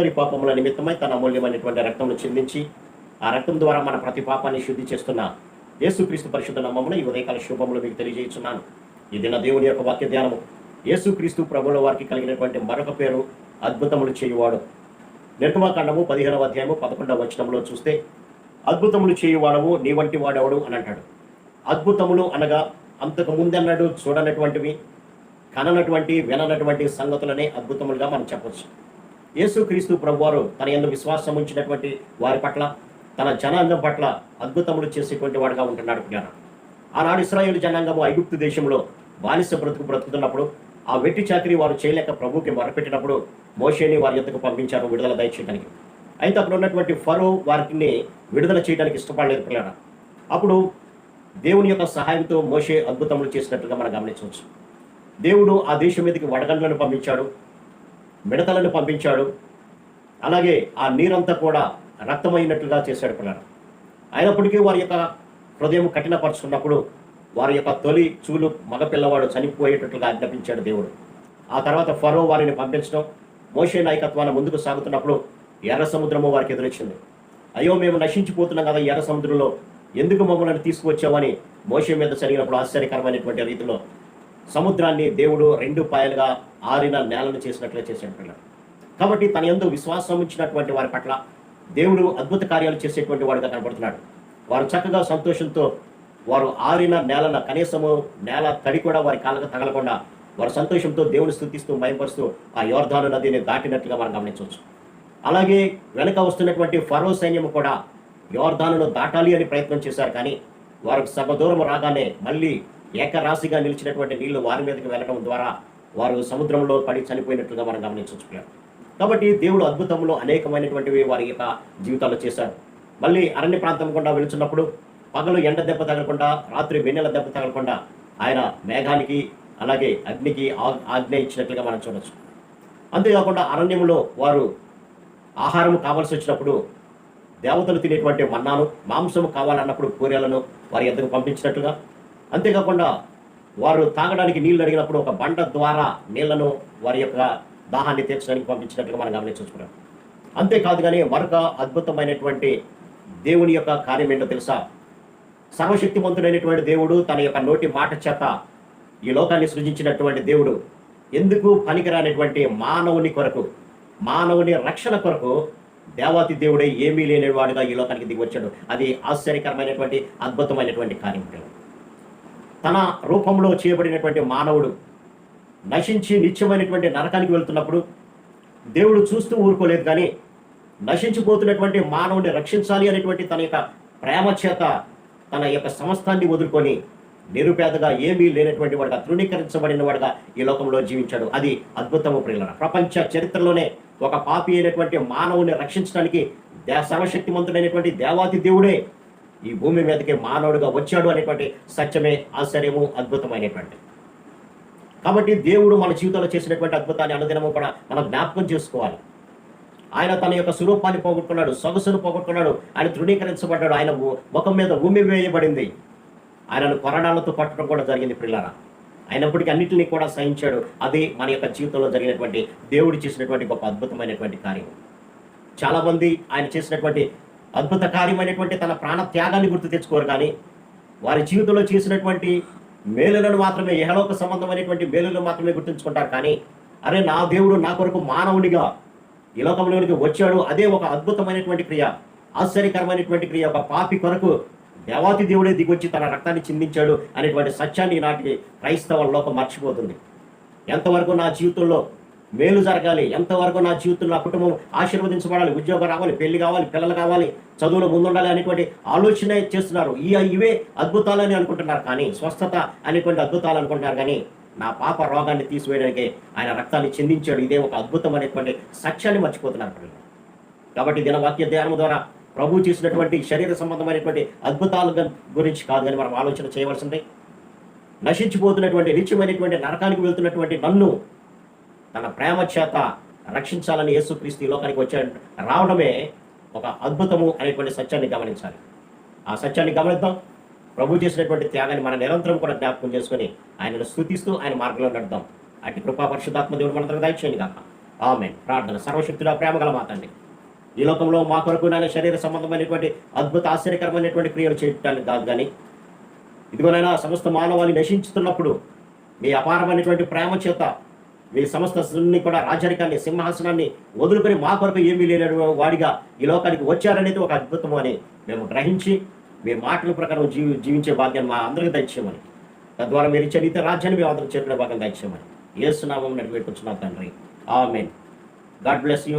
మనందరి పాపముల నిమిత్తమై తన అమూల్యమైనటువంటి రక్తంను చెల్లించి ఆ రక్తం ద్వారా మన ప్రతి పాపాన్ని శుద్ధి చేస్తున్న యేసుక్రీస్తు పరిశుద్ధ నమ్మమున ఈ ఉదయకాల శుభములు మీకు తెలియజేస్తున్నాను. ఇదిన దేవుని యొక్క వాక్య ధ్యానము యేసుక్రీస్తు ప్రభుల వారికి కలిగినటువంటి మరొక పేరు అద్భుతములు చేయువాడు. నిర్గమాకాండము పదిహేనవ అధ్యాయము పదకొండవ వచనంలో చూస్తే అద్భుతములు చేయువాడవు నీ వంటి వాడెవడు? అని అంటాడు. అద్భుతములు అనగా అంతకు ముందన్నాడు చూడనటువంటివి కననటువంటి విననటువంటి సంగతులనే అద్భుతములుగా మనం చెప్పొచ్చు. యేసుక్రీస్తు ప్రభువారు తన ఎందు విశ్వాసం ఉంచినటువంటి వారి పట్ల తన జనాంగం పట్ల అద్భుతములు చేసేటువంటి వాడుగా ఉంటున్నాడు జ్ఞానం. ఆనాడు ఇస్రాయేల్ జనాంగము ఐగుప్తు దేశంలో బానిస బ్రతుకు బ్రతుకుతున్నప్పుడు ఆ వెట్టి చాకరీ వారు చేయలేక ప్రభుకి మొరపెట్టినప్పుడు మోషేని వారి ఎద్దకు పంపించారు విడుదల దయచేయడానికి అయితే అక్కడ ఉన్నటువంటి ఫరో వారిని విడుదల చేయడానికి ఇష్టపడలేదు పిల్లడ అప్పుడు దేవుని యొక్క సహాయంతో మోషే అద్భుతములు చేసినట్లుగా మనం గమనించవచ్చు. దేవుడు ఆ దేశం మీదకి వడగండ్లను పంపించాడు. మిడతలను పంపించాడు. అలాగే ఆ నీరంతా కూడా రక్తమైనట్లుగా చేశాడు పిల్లలు. అయినప్పటికీ వారి యొక్క హృదయం కఠినపరుచుకున్నప్పుడు వారి యొక్క తొలి చూలు మగపిల్లవాడు చనిపోయేటట్లుగా ఆజ్ఞాపించాడు దేవుడు. ఆ తర్వాత ఫరో వారిని పంపించడం మోషే నాయకత్వాన్ని ముందుకు సాగుతున్నప్పుడు ఎర్ర సముద్రము వారికి ఎదురొచ్చింది. అయ్యో మేము నశించిపోతున్నాం కదా ఎర్ర సముద్రంలో ఎందుకు మమ్మల్ని తీసుకువచ్చామని మోషే మీద జరిగినప్పుడు ఆశ్చర్యకరమైనటువంటి రీతిలో సముద్రాన్ని దేవుడు రెండు పాయలుగా ఆరిన నేలను చేసినట్లే చేశాడు పిల్లలు. కాబట్టి తన ఎందు విశ్వాసం ఉంచినటువంటి వారి పట్ల దేవుడు అద్భుత కార్యాలు చేసేటువంటి వాడుగా కనబడుతున్నాడు. వారు చక్కగా సంతోషంతో వారు ఆరిన నేలన కనీసము నేల తడి కూడా వారి కాళ్ళకు తగలకుండా వారు సంతోషంతో దేవుని స్థుతిస్తూ భయపరుస్తూ ఆ యోర్ధాను నదిని దాటినట్లుగా మనం గమనించవచ్చు. అలాగే వెనుక వస్తున్నటువంటి ఫరో సైన్యం కూడా యోర్ధానును దాటాలి అని ప్రయత్నం చేశారు. కానీ వారు సగ దూరం రాగానే మళ్ళీ ఏకరాశిగా నిలిచినటువంటి నీళ్ళు వారి మీదకి వెళ్ళడం ద్వారా వారు సముద్రంలో పడి చనిపోయినట్లుగా మనం గమనించుకున్నాం కాబట్టి దేవుడు అద్భుతంలో అనేకమైనటువంటివి వారి యొక్క జీవితాల్లో చేశారు మళ్ళీ అరణ్య ప్రాంతం గుండా వెళుచున్నప్పుడు పగలు ఎండ దెబ్బ తగలకుండా రాత్రి వెన్నెల దెబ్బ తగలకుండా ఆయన మేఘానికి అలాగే అగ్నికి ఆజ్ఞ ఇచ్చినట్లుగా మనం చూడొచ్చు. అంతేకాకుండా అరణ్యంలో వారు ఆహారం కావాల్సి వచ్చినప్పుడు దేవతలు తినేటువంటి మన్నాను మాంసము కావాలన్నప్పుడు కూరలను వారి ఎద్దకు పంపించినట్లుగా అంతేకాకుండా వారు తాగడానికి నీళ్ళు అడిగినప్పుడు ఒక బండ ద్వారా నీళ్ళను వారి యొక్క దాహాన్ని తీర్చడానికి పంపించినట్లుగా మనం గమనించుకున్నాం అంతేకాదు కానీ మరొక అద్భుతమైనటువంటి దేవుని యొక్క కార్యం ఏంటో తెలుసా? సర్వశక్తిమంతుడైనటువంటి దేవుడు తన యొక్క నోటి మాట చేత ఈ లోకాన్ని సృజించినటువంటి దేవుడు ఎందుకు పనికిరానటువంటి మానవుని కొరకు మానవుని రక్షణ కొరకు దేవాతి దేవుడే ఏమీ లేనివాడుగా ఈ లోకానికి దిగి వచ్చాడు? అది ఆశ్చర్యకరమైనటువంటి అద్భుతమైనటువంటి కార్యం. తన రూపంలో చేయబడినటువంటి మానవుడు నశించి నిత్యమైనటువంటి నరకానికి వెళ్తున్నప్పుడు దేవుడు చూస్తూ ఊరుకోలేదు కానీ నశించిపోతున్నటువంటి మానవుడిని రక్షించాలి అనేటువంటి తన యొక్క ప్రేమ చేత తన యొక్క సమస్తాన్ని వదులుకొని నిరుపేదగా ఏమీ లేనటువంటి వాడుగా తృణీకరించబడిన వాడుగా ఈ లోకంలో జీవించాడు. అది అద్భుతము ప్రియుల ప్రపంచ చరిత్రలోనే ఒక పాపి అయినటువంటి మానవుని రక్షించడానికి దే సర్వశక్తిమంతుడైనటువంటి దేవాతి దేవుడే ఈ భూమి మీదకి మానవుడిగా వచ్చాడు అనేటువంటి సత్యమే ఆశ్చర్యము అద్భుతమైనటువంటి. కాబట్టి దేవుడు మన జీవితంలో చేసినటువంటి అద్భుతాన్ని అనుదినము కూడా మనం జ్ఞాపకం చేసుకోవాలి. ఆయన తన యొక్క స్వరూపాన్ని పోగొట్టుకున్నాడు సొగసును పోగొట్టుకున్నాడు ఆయన తృణీకరించబడ్డాడు ఆయన ముఖం మీద భూమి వేయబడింది. ఆయనను కొరడాలతో పట్టడం కూడా జరిగింది పిల్లరా అయినప్పటికీ అన్నింటినీ కూడా సహించాడు. అది మన యొక్క జీవితంలో జరిగినటువంటి దేవుడు చేసినటువంటి గొప్ప అద్భుతమైనటువంటి కార్యం చాలామంది ఆయన చేసినటువంటి అద్భుత కార్యమైనటువంటి తన ప్రాణ త్యాగాన్ని గుర్తు తెచ్చుకోరు కానీ వారి జీవితంలో చేసినటువంటి మేలులను మాత్రమే ఇహలోక సంబంధమైనటువంటి మేలులను మాత్రమే గుర్తుంచుకుంటారు కానీ అరే నా దేవుడు నా కొరకు మానవునిగా ఈ లోకంలోనికి వచ్చాడు. అదే ఒక అద్భుతమైనటువంటి క్రియ ఆశ్చర్యకరమైనటువంటి క్రియ. ఒక పాపి కొరకు దేవాతి దేవుడే దిగొచ్చి తన రక్తాన్ని చిందించాడు అనేటువంటి సత్యాన్ని ఈనాటికి క్రైస్తవ లోకం మర్చిపోతుంది. ఎంతవరకు నా జీవితంలో మేలు జరగాలి. ఎంతవరకు నా జీవితంలో నా కుటుంబం ఆశీర్వదించబడాలి ఉద్యోగం రావాలి పెళ్ళి కావాలి పిల్లలు కావాలి చదువులో ముందుండాలి అనేటువంటి ఆలోచన చేస్తున్నారు. ఈ ఇవే అద్భుతాలని అనుకుంటున్నారు. కానీ స్వస్థత అనేటువంటి అద్భుతాలు అనుకుంటున్నారు. కానీ నా పాప రోగాన్ని తీసివేయడానికి ఆయన రక్తాన్ని చెందించాడు. ఇదే ఒక అద్భుతం అనేటువంటి సత్యాన్ని మర్చిపోతున్నారు కాబట్టి దినవాక్య ధ్యానం ద్వారా ప్రభు చేసినటువంటి శరీర సంబంధమైనటువంటి అద్భుతాల గురించి కాదు కానీ మనం ఆలోచన చేయవలసింది. నశించిపోతున్నటువంటి నిత్యమైనటువంటి నరకానికి వెళ్తున్నటువంటి నన్ను తన ప్రేమ చేత రక్షించాలని యేసుక్రీస్తు ఈ లోకానికి వచ్చే రావడమే ఒక అద్భుతము అనేటువంటి సత్యాన్ని గమనించాలి. ఆ సత్యాన్ని గమనిద్దాం. ప్రభు చేసినటువంటి త్యాగాన్ని మన నిరంతరం కూడా జ్ఞాపకం చేసుకొని ఆయనను స్థుతిస్తూ ఆయన మార్గంలో నడుద్దాం. అటు కృపా పరిశుద్ధాత్మ దేవుడు మనందరం దయచేయండి కాక ఆమె ప్రార్థన సర్వశక్తుల ప్రేమ గల మాతండి ఈ లోకంలో మా కొరకు నాయన శరీర సంబంధమైనటువంటి అద్భుత ఆశ్చర్యకరమైనటువంటి క్రియలు చేయటానికి కాదు కానీ ఇదిగోనైనా సమస్త మానవాళి నశించుతున్నప్పుడు మీ అపారమైనటువంటి ప్రేమ చేత మీ సమస్త కూడా రాజరికాన్ని సింహాసనాన్ని వదులుకొని మా కొరకు ఏమీ లేని వాడిగా ఈ లోకానికి వచ్చారనేది ఒక అద్భుతం అని మేము గ్రహించి మీ మాటల ప్రకారం జీవి జీవించే భాగ్యాన్ని మా అందరికీ దయచేయమని. తద్వారా మీరు ఇచ్చే రాజ్యాన్ని మేము అందరికి చేరిన భాగం దయచేయమని. ఏసునామం నడిపెట్టుచున్నా తండ్రి. ఆమెన్. God bless you.